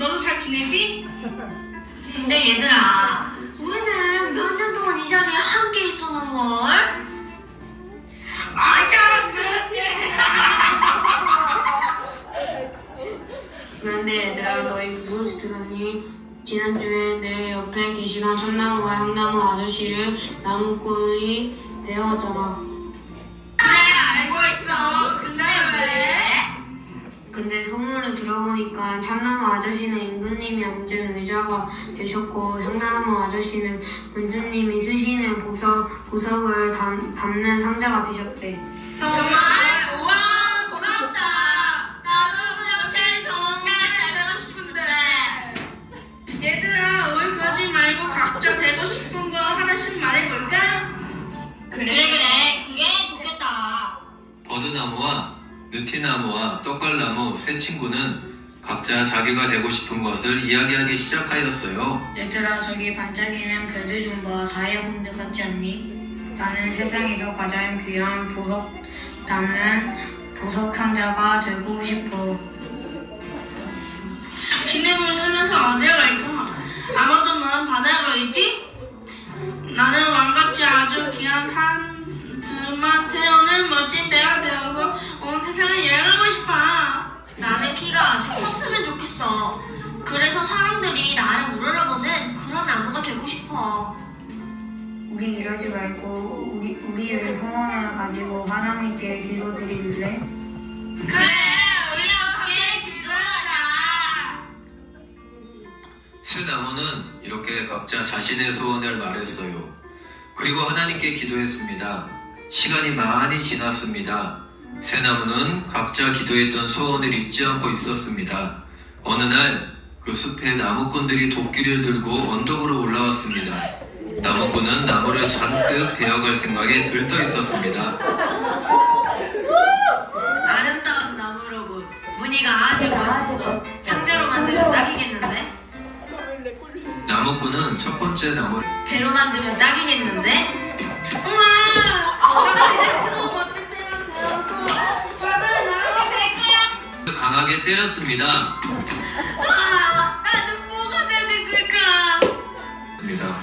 너도 잘 지내지? 근데 얘들아, 우리는 몇 년 동안 이 자리에 함께 있었는 걸. 맞아 그렇지 그런데 얘들아, 너희 무엇을 들었니? 지난주에 내 옆에 계시던 참나무와 향나무 아저씨를 나무꾼이 배웠잖아. 그래 알고 있어 근데 왜? 근데 소문을 들어보니까 참나무 아저씨는 임금님이 얹은 의자가 되셨고 향나무 아저씨는 군주님이 쓰시는 보석, 보석을 담, 담는 상자가 되셨대. 정말 느티나무와 떡갈나무 세 친구는 각자 자기가 되고 싶은 것을 이야기하기 시작하였어요. 얘들아 저기 반짝이는 별들 좀 봐 다이아몬드 같지 않니? 나는 세상에서 가장 귀한 보석 담는 보석 상자가 되고 싶어. 진해물 흘러서 어디에 갈까? 아마도 너는 바다에 가 있지? 나는 왕같이 아주 귀한 산들만 태우는 멋진 배가 되어서 온 세상을 여행하고 싶어. 나는 키가 아주 컸으면 좋겠어. 그래서 사람들이 나를 우러러보는 그런 나무가 되고 싶어. 우리 이러지 말고 우리 우리의 소원을 가지고 하나님께 기도드릴래? 그래, 우리 함께 기도하자. 새 나무는 이렇게 각자 자신의 소원을 말했어요. 그리고 하나님께 기도했습니다. 시간이 많이 지났습니다. 새 나무는 각자 기도했던 소원을 잊지 않고 있었습니다. 어느 날 그 숲에 나무꾼들이 도끼를 들고 언덕으로 올라왔습니다. 나무꾼은 나무를 잔뜩 베어갈 생각에 들떠 있었습니다. 아름다운 나무로군. 무늬가 아주 멋있어. 상자로 만들면 딱이겠는데? 나무꾼은 첫 번째 나무를 배로 만들면 딱이겠는데? 강하게 때렸습니다. 와, 나는 뭐가 되었을까? 입니다.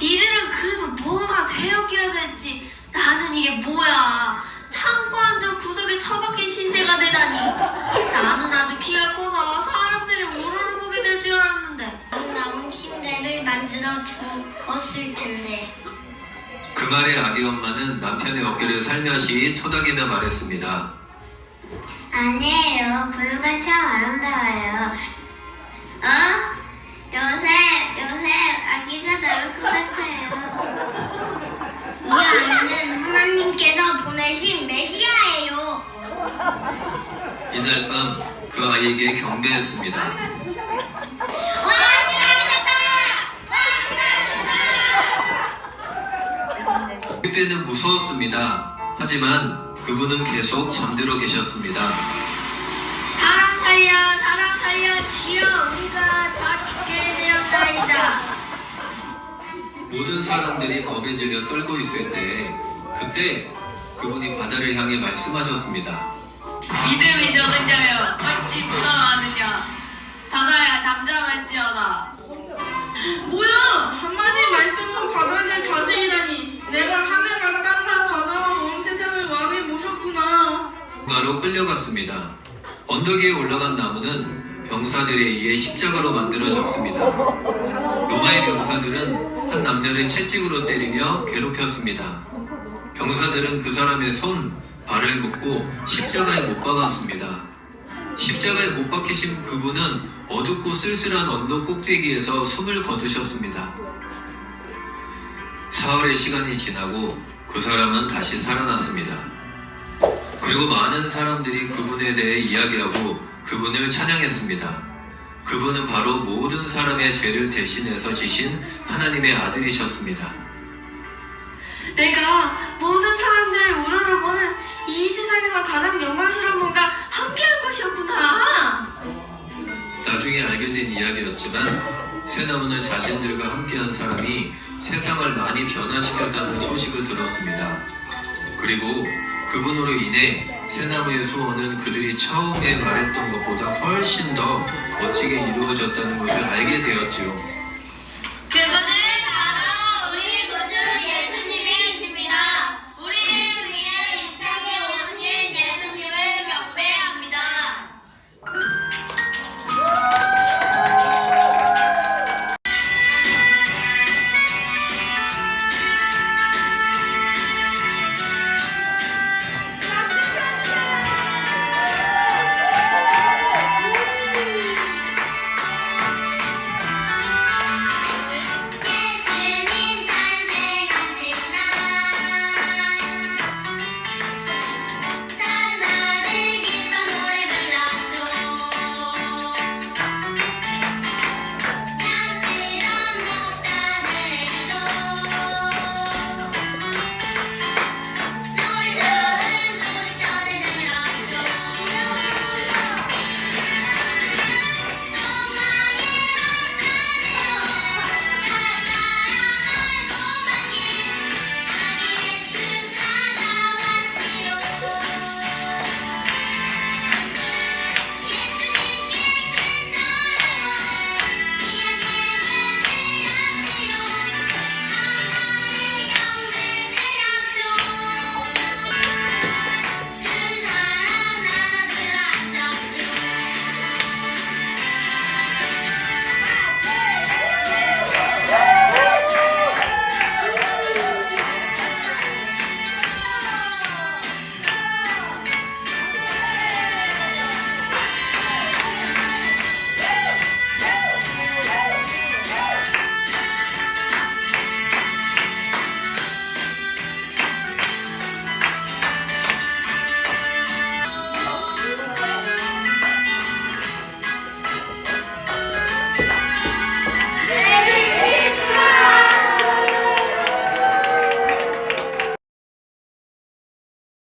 니들은 그래도 뭐가 되었기라도 했지. 나는 이게 뭐야? 창고 안전 구석에 처박힌 신세가 되다니. 나는 아주 키가 커서 사람들이 우르르 보게 될 줄 알았는데. 아름다운 침대를 만들어 주었을 텐데. 그 말에 아기 엄마는 남편의 어깨를 살며시 토닥이며 말했습니다. 아니에요. 부유가 참 아름다워요. 어? 요새, 요새 아기가 나올 것 같아요. 이 아이는 하나님께서 보내신 메시아예요. 이날 밤 그 아이에게 경배했습니다. 와, 사랑했다! 그때는 무서웠습니다. 하지만 그분은 계속 잠들어 계셨습니다. 사랑 살려, 사랑 살려, 주여 우리가 다 죽게 되었나이다. 모든 사람들이 겁에 질려 떨고 있을 때 그때 그분이 바다를 향해 말씀하셨습니다. 믿음이 적은 자여 어찌 무서워하느냐 바다야 잠잠할지어다 뭐야? 한마디 말씀은 바다의 자신이다 가로 끌려갔습니다. 언덕 위에 올라간 나무는 병사들에 의해 십자가로 만들어졌습니다. 로마의 병사들은 한 남자를 채찍으로 때리며 괴롭혔습니다. 병사들은 그 사람의 손, 발을 묶고 십자가에 못 박았습니다. 십자가에 못 박히신 그분은 어둡고 쓸쓸한 언덕 꼭대기에서 숨을 거두셨습니다. 사흘의 시간이 지나고 그 사람은 다시 살아났습니다. 그리고 많은 사람들이 그분에 대해 이야기하고 그분을 찬양했습니다. 그분은 바로 모든 사람의 죄를 대신해서 지신 하나님의 아들이셨습니다. 내가 모든 사람들을 우러러보는 이 세상에서 가장 영광스러운 분과 함께한 것이었구나 나중에 알게 된 이야기였지만 새나무는 자신들과 함께한 사람이 세상을 많이 변화시켰다는 소식을 들었습니다. 그리고 그분으로 인해 새나무의 소원은 그들이 처음에 말했던 것보다 훨씬 더 멋지게 이루어졌다는 것을 알게 되었지요. 그분